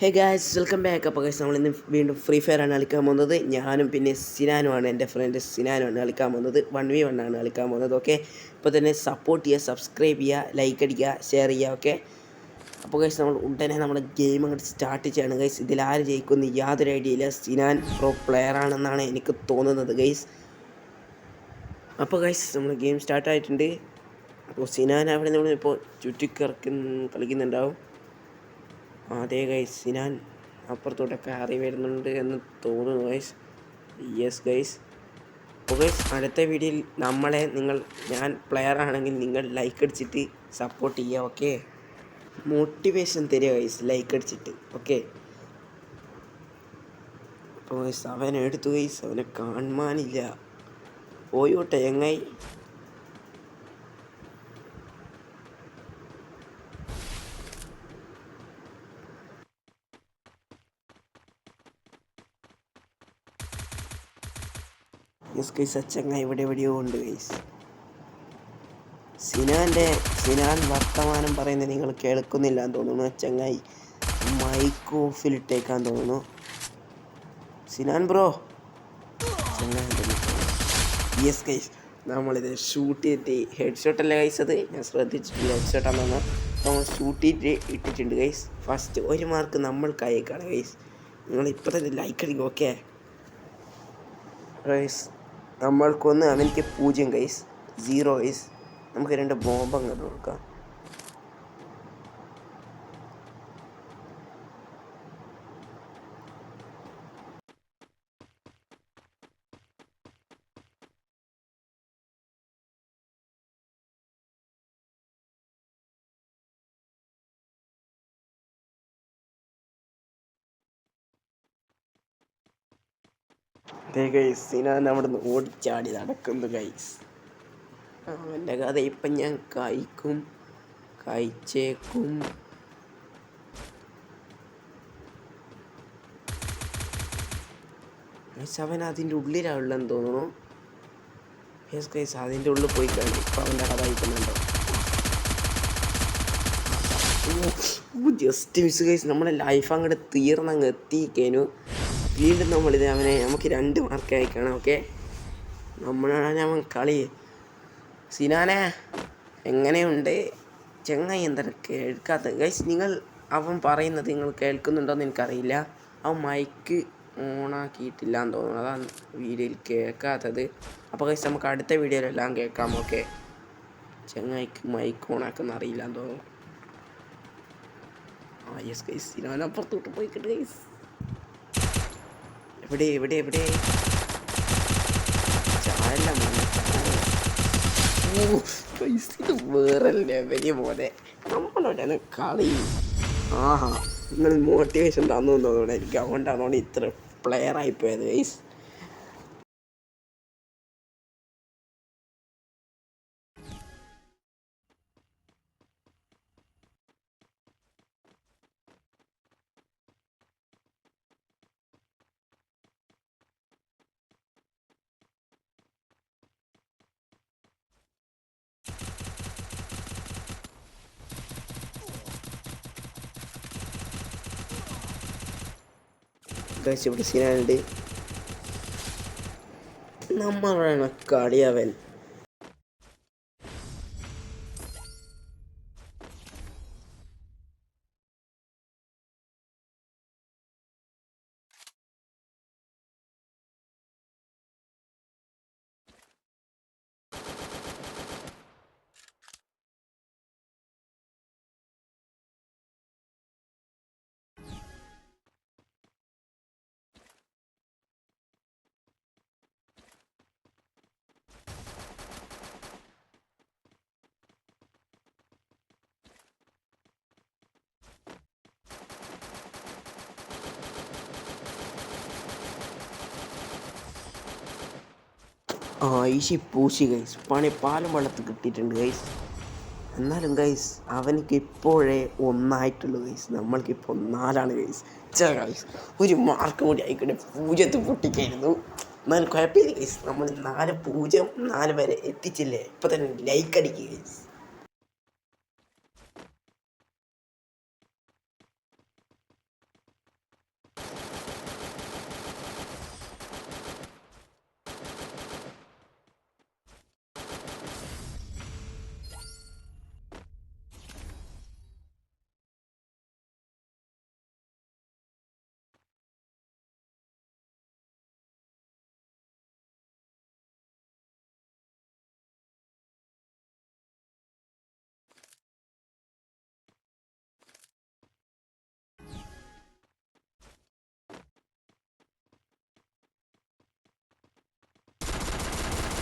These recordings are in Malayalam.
ഹേ ഗായ്സ് വെൽക്കം ബാക്ക് അപ്പോൾ ഗൈസ് നമ്മൾ ഇന്ന് വീണ്ടും ഫ്രീ ഫയർ ആണ് കളിക്കാൻ പോകുന്നത്. ഞാനും പിന്നെ സിനാനുമാണ് എന്റെ ഫ്രണ്ട് സിനാനുമാണ് കളിക്കാൻ പോകുന്നത്. വൺ വി വൺ ആണ് കളിക്കാൻ പോകുന്നത് ഓക്കെ ഇപ്പോൾ തന്നെ സപ്പോർട്ട് ചെയ്യുക സബ്സ്ക്രൈബ് ചെയ്യുക ലൈക്ക് അടിക്കുക ഷെയർ ചെയ്യുക ഓക്കെ അപ്പോൾ ഗൈസ് നമ്മൾ ഉടനെ നമ്മുടെ ഗെയിം അങ്ങോട്ട് സ്റ്റാർട്ട് ചെയ്യാണ് ഗൈസ് ഇതിൽ ആര് ജയിക്കുമെന്ന് യാതൊരു ഐഡിയ ഇല്ല. സിനാൻ പ്രോ പ്ലെയർ ആണെന്നാണ് എനിക്ക് തോന്നുന്നത് ഗൈസ് അപ്പോൾ ഗൈസ് നമ്മൾ ഗെയിം സ്റ്റാർട്ടായിട്ടുണ്ട് അപ്പോൾ സിനാൻ അവിടെ നമ്മൾ ഇപ്പോൾ ചുറ്റിക്കിറക്കി കളിക്കുന്നുണ്ടാവും. അതെ ഗൈസ് ഞാൻ അപ്പുറത്തോട്ട് കയറി വരുന്നുണ്ട് എന്ന് തോന്നുന്നു ഗൈസ് യെസ് ഗൈസ് അപ്പോൾ ഗൈസ് അടുത്ത വീഡിയോയിൽ നമ്മളെ നിങ്ങൾ ഞാൻ പ്ലെയർ ആണെങ്കിൽ നിങ്ങൾ ലൈക്ക് അടിച്ചിട്ട് സപ്പോർട്ട് ചെയ്യുക ഓക്കെ മോട്ടിവേഷൻ തരിക ഗൈസ് ലൈക്ക് അടിച്ചിട്ട് ഓക്കെ അപ്പോൾ ഗൈസ് അവൻ എടുത്തു ഗൈസ് അവനെ കാണുവാനില്ല പോയോട്ടെ എങ്ങായി? യെസ് ഗൈസ് അച്ചങ്ങ ഇവിടെ എവിടെയോ ഉണ്ട് ഗൈസ് സിനാന്റെ സിനാൻ വർത്തമാനം പറയുന്നത് നിങ്ങൾ കേൾക്കുന്നില്ല എന്ന് തോന്നുന്നു അച്ചങ്ങായി മൈക്ക് ഓഫിലിട്ടേക്കാൻ തോന്നുന്നു. സിനാൻ ബ്രോ. യെസ് ഗൈസ് നമ്മളിത് ഷൂട്ട് ചെയ്തിട്ട് ഹെഡ് ഷോട്ട് അല്ല ഗൈസ് അത്? ഞാൻ ശ്രദ്ധിച്ചിട്ടില്ല ഹെഡ് ഷോട്ടാണെന്ന് തോന്നുന്നു നമ്മൾ ഷൂട്ട് ചെയ്തിട്ട് ഇട്ടിട്ടുണ്ട് ഗൈസ് ഫസ്റ്റ് ഒരു മാർക്ക് നമ്മൾ കൈക്കാണ് ഗൈസ് നിങ്ങൾ ഇപ്പോഴത്തെ ലൈക്ക് അടിക്കും ഓക്കെ ഗൈസ് നമ്മൾക്കൊന്ന് അവനിക്ക് പൂജ്യം കൈസ് സീറോ കൈസ് നമുക്ക് രണ്ട് ബോംബ് അങ്ങോട്ട് കൊടുക്കാം. ഗൈസ് സിനാൻ അവിടെ നിന്ന് ഓടിച്ചാടി നടക്കുന്നു ഗൈസ് അവന്റെ കഥ ഇപ്പം ഞാൻ കഴിക്കും കഴിച്ചേക്കും. ഗൈസ് അവൻ അതിന്റെ ഉള്ളിലാണുള്ളതെന്ന് തോന്നുന്നു. യെസ് ഗൈസ് അതിന്റെ ഉള്ളിൽ പോയി കഴിഞ്ഞു. ഇപ്പം അവന്റെ കഥ കഴിക്കുന്നുണ്ടോ ജസ്റ്റ് മിസ് ഗൈസ് നമ്മുടെ ലൈഫ് അങ്ങോട്ട് തീർന്നങ്ങ് എത്തിക്കേനു വീണ്ടും നമ്മളിത് അവനെ നമുക്ക് രണ്ട് മാർക്ക് അയക്കണം ഓക്കെ നമ്മളാണ് അവൻ കളി. സിനാനെ എങ്ങനെയുണ്ട്? ചെങ്ങായി എന്താണ് കേൾക്കാത്ത ഗൈസ് നിങ്ങൾ അവൻ പറയുന്നത് നിങ്ങൾ കേൾക്കുന്നുണ്ടോയെന്ന് എനിക്കറിയില്ല. അവൻ മൈക്ക് ഓണാക്കിയിട്ടില്ല എന്ന് തോന്നുന്നു. അതാണ് വീഡിയോയിൽ കേൾക്കാത്തത്. അപ്പോൾ ഗൈസ് നമുക്ക് അടുത്ത വീഡിയോയിലെല്ലാം കേൾക്കാം ഓക്കെ ചെങ്ങായിക്ക് മൈക്ക് ഓണാക്കുന്ന അറിയില്ല എന്ന് തോന്നുന്നു. ആ യെസ് ഗൈസ് സിനാനപ്പുറത്തോട്ട് പോയിക്കട്ടെ ഗൈസ് എവിടെ എവിടെ എവിടെ ചാരല്ല മോനെ ഇത് വേറെ ലെവൽ പോലെ നമ്മളോടാണ് കളി. ആഹാ നിങ്ങൾ മോട്ടിവേഷൻ തന്നു തോന്നുന്നു. എനിക്ക് അതുകൊണ്ടാണ് ഇത്ര പ്ലെയർ ആയിപ്പോയത് ഗൈസ് ഗൈസ് ഇവിടെ സീനാനുണ്ട് നമ്മളാണ് കളി ആ ഈശി പൂശി ഗൈസ് പണി പാലം വെള്ളത്തിൽ കിട്ടിയിട്ടുണ്ട് ഗൈസ് എന്നാലും ഗൈസ് അവനക്ക് ഇപ്പോഴേ ഒന്നായിട്ടുള്ളൂ ഗൈസ് നമ്മൾക്കിപ്പോൾ നാലാണ് ഗൈസ് ചേ ഗൈസ് ഒരു മാർക്ക് കൂടി ആയിക്കോട്ടെ. പൂജത്ത് പൊട്ടിക്കായിരുന്നു. എന്നാലും കുഴപ്പമില്ല ഗൈസ് നമ്മൾ നാല് പൂജ്യം നാല് വരെ എത്തിച്ചില്ലേ? ഇപ്പം തന്നെ ലൈക്ക് അടിക്കുക ഗൈസ്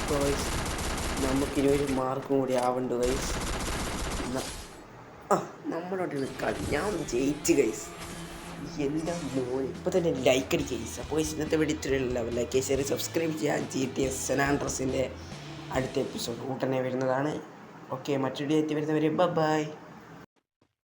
അപ്പോൾ നമുക്ക് നമുക്കിനി ഒരു മാർക്കും കൂടി ആവുന്നുണ്ട് ഗൈസ് ആ നമ്മളോട് കളി. ഞാൻ ജയിച്ച് ഗൈസ് എന്താ മോൻ ഇപ്പോൾ തന്നെ ലൈക്ക് അടിക്കുക ഗൈസ് അപ്പോൾ ഇന്നത്തെ വീഡിയോ ലൈക്ക് ഷെയർ സബ്സ്ക്രൈബ് ചെയ്യാൻ ജി ടി എസ് സെനാൻഡ്രസിന്റെ അടുത്ത എപ്പിസോഡ് ഉടനെ വരുന്നതാണ്. ഓക്കെ മറ്റൊരു എത്തി വരുന്നവരെ ബൈ